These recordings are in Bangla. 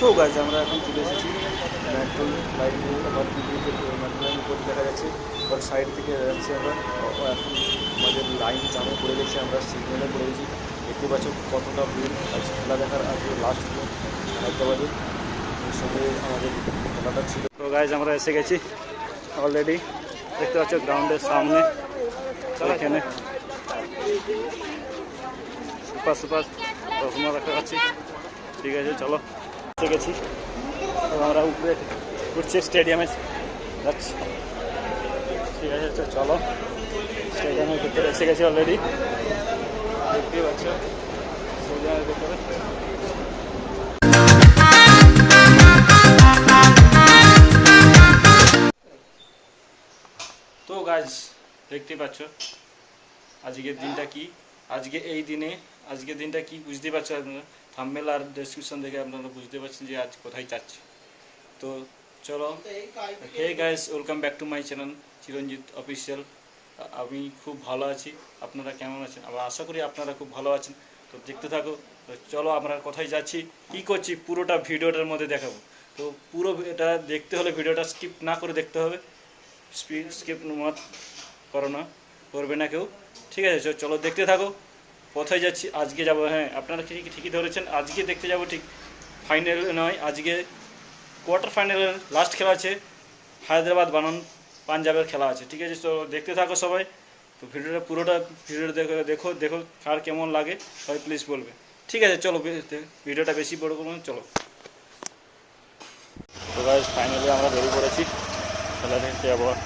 সো গাছ আমরা এখন চলে এসেছি। মেট্রো লাইন আমার মেট্রো উপর দেখা যাচ্ছে। ওর সাইড থেকে যাচ্ছি আমরা এখন আমাদের লাইন জামে পড়ে গেছে, আমরা সিগন্যালে পড়ে গেছি। পাচ্ছ কতটা ভিড়। আজ খেলা দেখার আজকে লাস্ট হায়দ্রাবাদে। এর সঙ্গে আমাদের খেলাটা ছিল। তো গাইজ আমরা এসে গেছি অলরেডি দেখতে পাচ্ছ গ্রাউন্ডের সামনে। এখানে সুপার সুপার রসমা রাখা আছি ঠিক আছে, চলো। এসে গেছি। আমরা উপরে উঠছি স্টেডিয়ামে যাচ্ছি ঠিক আছে, তো চলো। স্টেডিয়ামের ভিতরে এসে গেছি অলরেডি দেখতেই পাচ্ছ। স্টেডিয়ামের ভিতরে। তো গাছ দেখতে পাচ্ছ। আজকের দিনটা কি? আজকে এই দিনে আজকের দিনটা কি? বুঝতে পারছ আপনারা? থাম্বেল আর ডেসক্রিপশন দেখে আপনারা বুঝতে পারছেন যে আজ কোথায় যাচ্ছি। তো চলো hey guys welcome back to my channel Chiranjit official আমি খুব ভালো আছি, আপনারা কেমন আছেন? আবার আশা করি আপনারা খুব ভালো আছেন। তো দেখতে থাকো, তো চলো আমরা কোথায় যাচ্ছি, কি করছি, পুরোটা ভিডিওটার মধ্যে দেখাবো। তো পুরো এটা দেখতে হলে ভিডিওটা স্কিপ না করে দেখতে হবে। স্পিড স্কিপ মত করো না, করবে না কেউ। ঠিক আছে, চলো দেখতে থাকো। কোথায় যাচ্ছি, আজকে যাব হ্যাঁ আপনারা ঠিকই ঠিকই ধরেছেন, আজকে দেখতে যাব ঠিক ফাইনাল নয়, আজকে কোয়ার্টার ফাইনালের লাস্ট খেলা আছে, হায়দ্রাবাদ বানান, পাঞ্জাবের খেলা আছে, ঠিক আছে, তো দেখতে থাকো সবাই, তো ভিডিওটা পুরোটা, ভিডিওটা দেখো দেখো দেখো কার কেমন লাগে, সবাই প্লিজ বলবে, ঠিক আছে, চলো ভিডিওটা বেশি বড় করব চলো। তো ফাইনালি আমরা বেরিয়ে পড়েছি, খেলা দেখতে আবার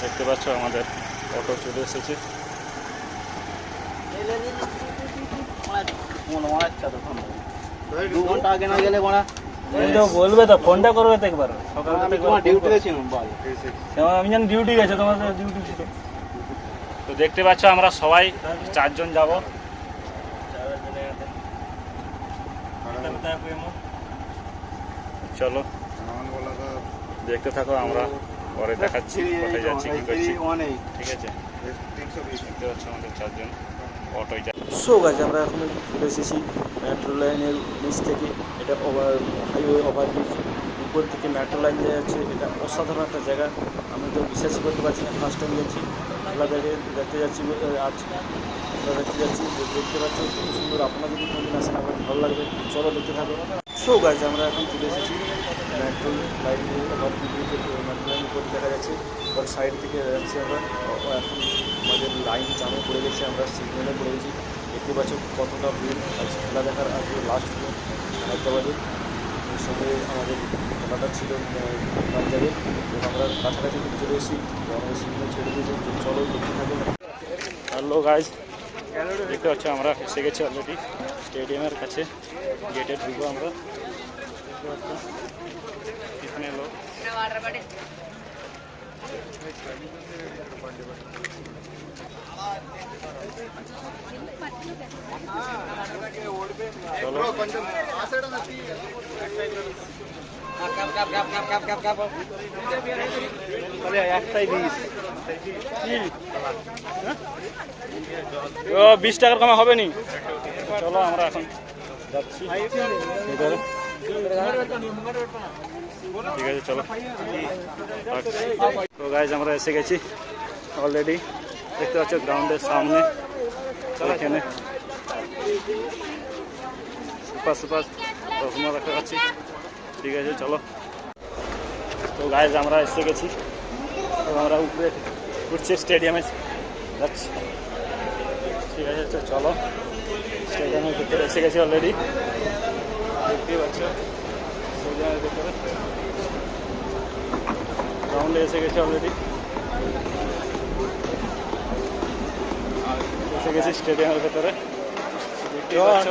দেখতে পাচ্ছ আমাদের অটো চলে এসেছে। দু ঘণ্টা আগে না গেলে বলবে তো ফোনটা করবে তো একবার। সকাল আমি তোমার ডিউটিতে ছিলাম বল। আমি জানি ডিউটি গেছে তোমাদের ডিউটি ছিল। তো দেখতে পাচ্ছ আমরা সবাই চারজন যাব। চলো। দেখতে থাকো আমরা পরে দেখাচ্ছি কোথায় যাচ্ছি কি করছি। অনেক ঠিক আছে। দেখতে পাচ্ছ আমাদের চারজন। অটোয় যা সো গাছ আমরা এখন চলে এসেছি মেট্রো লাইনের নিচ থেকে। এটা ওভার হাইওয়ে ওভারব্রিজ উপর থেকে মেট্রো লাইন যে যাচ্ছে এটা অসাধারণ একটা জায়গা। আমি তো বিশ্বাস করতে পারছি না ফার্স্ট টাইম যাচ্ছি। খেলা দেখে দেখতে যাচ্ছি আজ খেলা দেখতে যাচ্ছি। দেখতে পাচ্ছি, খুব সুন্দর। আপনারা যদি কোনদিন আসেন আমার ভালো লাগবে। চলো দেখতে থাকো। সো গাছ আমরা এখন চলে এসেছি metro line overbridge metro line উপর দেখা যাচ্ছে ওর সাইড থেকে যাচ্ছি আমরা এখন আমাদের লাইন জামে পড়ে গেছে, আমরা সিগন্যালে পড়ে গেছি। পাচ্ছ কতটা ভিড় আজ খেলা দেখার আজকে লাস্ট হায়দ্রাবাদে সঙ্গে আমাদের খেলাটা ছিল পাঞ্জাবে। আমরা কাছাকাছি চলে এসেছি আমাদের সিগন্যাল ছেড়ে দিয়েছে চলো দেখতে থাকো। হ্যালো গাইজ দেখতে পাচ্ছি আমরা এসে গেছি অলরেডি স্টেডিয়ামের কাছে গেটে ঢুকবো আমরা। দেখতে পাচ্ছ একটাই দিস ও বিশ টাকার কমে হবে নি। চলো আমরা এখন যাচ্ছি। ঠিক আছে, চলো। তো গাইজ আমরা এসে গেছি অলরেডি দেখতে পাচ্ছ গ্রাউন্ডের সামনে, এখানে। সুপার সুপার রসমা রাখা আছি ঠিক আছে, চলো। তো গাইজ আমরা এসে গেছি। তো আমরা উপরে উঠছি স্টেডিয়ামে যাচ্ছি। ঠিক আছে চলো। স্টেডিয়ামের ভিতরে এসে গেছি অলরেডি দেখতেই পাচ্ছ। স্টেডিয়ামের ভিতরে গ্রাউন্ডে এসে গেছি অলরেডি এসে গেছি স্টেডিয়ামের ভেতরে। দেখতেই পাচ্ছ।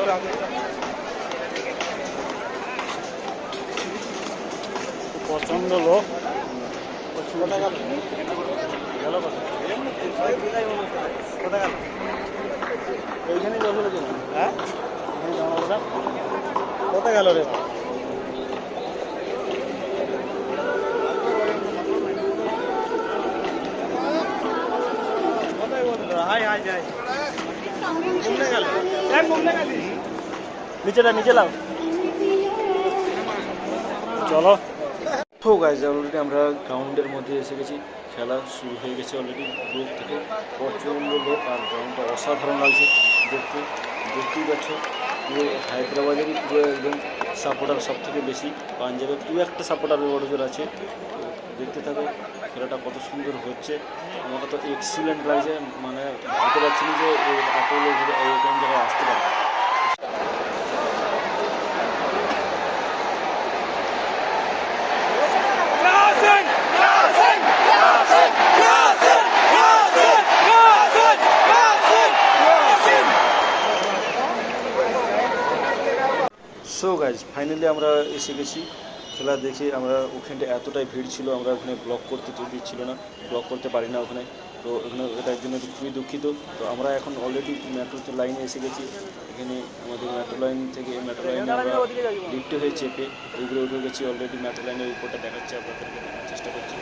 প্রচণ্ড লোক গেল কোথায়? গেল। ছিল হ্যাঁ কাপড়? গেল রে? চলো। তো গাইজ অলরেডি আমরা গ্রাউন্ডের মধ্যে এসে গেছি। খেলা শুরু হয়ে গেছে অলরেডি লোক থেকে প্রচণ্ড লোক আর গ্রাউন্ডটা অসাধারণ লাগছে। দেখতে, দেখতেই পাচ্ছ। পুরো হায়দ্রাবাদেরই পুরো একদম সাপোর্টার সব থেকে বেশি। পাঞ্জাবের পুরো একটা সাপোর্টার বড় জোর আছে দেখতে থাকো, খেলাটা কত সুন্দর হচ্ছে। আমাকে তো এক্সিলেন্ট লাগছে। মানে ভাবতে পারছি যে এত লোক এরকম জায়গায় আসতে পারে সো গাইজ ফাইনালি আমরা এসে গেছি। খেলা দেখে আমরা ওখানটা এতটাই ভিড় ছিল, আমরা ওখানে ব্লক করতে তো দিচ্ছিল না ব্লক করতে পারি না ওখানে। তো ওখানে এটার জন্য খুবই দুঃখিত। তো আমরা এখন অলরেডি মেট্রো লাইনে এসে গেছি। এখানে আমাদের মেট্রো লাইন থেকে মেট্রো লাইনে আমরা লিফটে হয়ে চেপে উপরে উঠে গেছি। অলরেডি মেট্রো লাইনের উপরটা দেখাচ্ছে, আপনাদেরকে দেখার চেষ্টা করছি।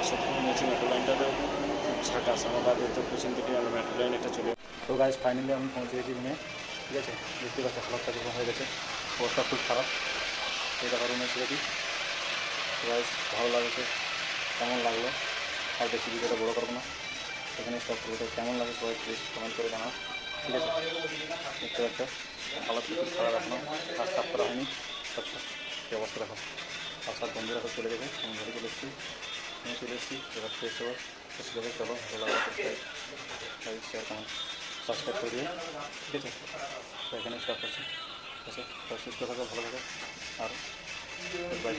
অসাধারণ হয়েছে মেট্রো লাইনটাতে খুব ঝাঁকাস আমাদের তো পেছন থেকে আমরা মেট্রো লাইন একটা চলে তো গাইজ ফাইনালি আমি পৌঁছে গেছি রুমে ঠিক আছে? দেখতে পাচ্ছি, হালতটা যেরকম হয়ে গেছে। অবস্থা খুব খারাপ। এটা এসে গেছি গাইজ ভালো লাগছে, কেমন লাগল? আর বেশি ভিডিওটা বড়ো করব না। এখানে স্টপ করব। কেমন লাগে সবাই প্লিজ কমেন্ট করে জানাও। ঠিক আছে? দেখতে পাচ্ছ, হালত খুব খারাপ এখনও। আর সাফ করা হয়নি। সব কী অবস্থা দেখো। আর সব বন্ধুরা চলে যাবে আমি ঘরে চলে এসেছি। আমি চলে এসেছি। এবার ফ্রেশ আছে, চলো, ভালো লাগবে শেয়ার কমেন্ট সাবস্ক্রাইব করে দিন। ঠিক আছে? তো এখানে স্টপ করছি। ঠিক আছে? সুস্থ থাকো, ভালো থাকো। আর বাই